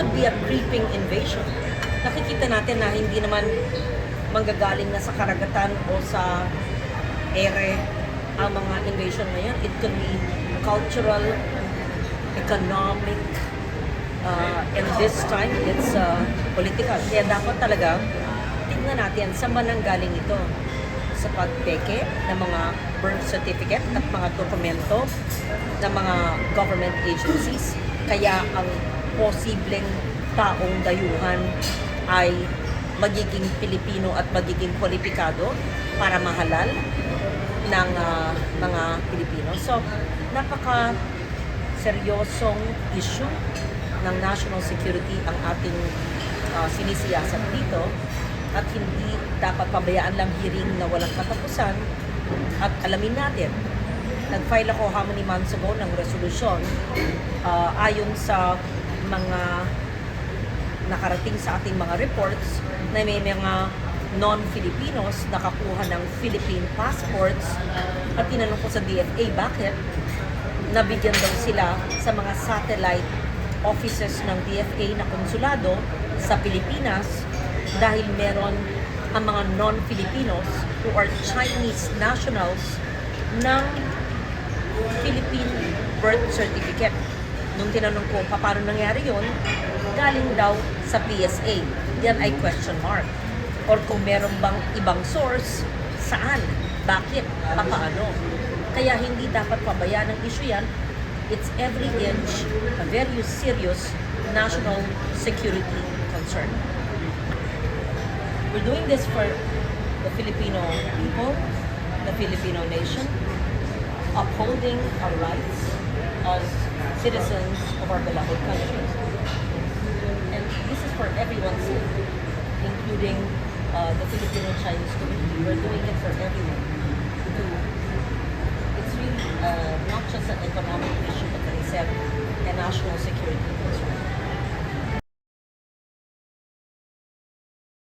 could be a creeping invasion. Nakikita natin na hindi naman manggagaling na sa karagatan o sa ere ang mga invasion ngayon. It could be cultural, economic, uh, and this time it's uh, political. Kaya dapat talaga tingnan natin saan ba nanggaling ito sa pagpeke ng mga birth certificate at mga dokumento ng mga government agencies. Kaya ang posibleng taong dayuhan ay magiging Pilipino at magiging kwalipikado para mahalal ng ah, mga Pilipino. So, napaka seryosong issue ng national security ang ating ah, sinisiyasat dito at hindi dapat pabayaan lang hearing na walang katapusan at alamin natin nag-file ako how many months ago ng resolusyon ah, ayon sa mga nakarating sa ating mga reports na may mga non-Filipinos nakakuha ng Philippine passports at tinanong ko sa DFA bakit nabigyan daw sila sa mga satellite offices ng DFA na konsulado sa Pilipinas dahil meron ang mga non-Filipinos who are Chinese nationals ng Philippine birth certificate. Nung tinanong ko, "Pa, paano nangyari yon? Galing daw sa PSA. Yan ay question mark. Or kung meron bang ibang source, saan? Bakit? Paano? Kaya hindi dapat pabayaan ng issue yan. It's every inch a very serious national security concern. We're doing this for the Filipino people, the Filipino nation, upholding our rights as citizens of our beloved country. And this is for everyone's sake, including uh, the Filipino Chinese community. We're doing it for everyone. To, it's really uh, not just an economic issue, but as I said, a national security concern.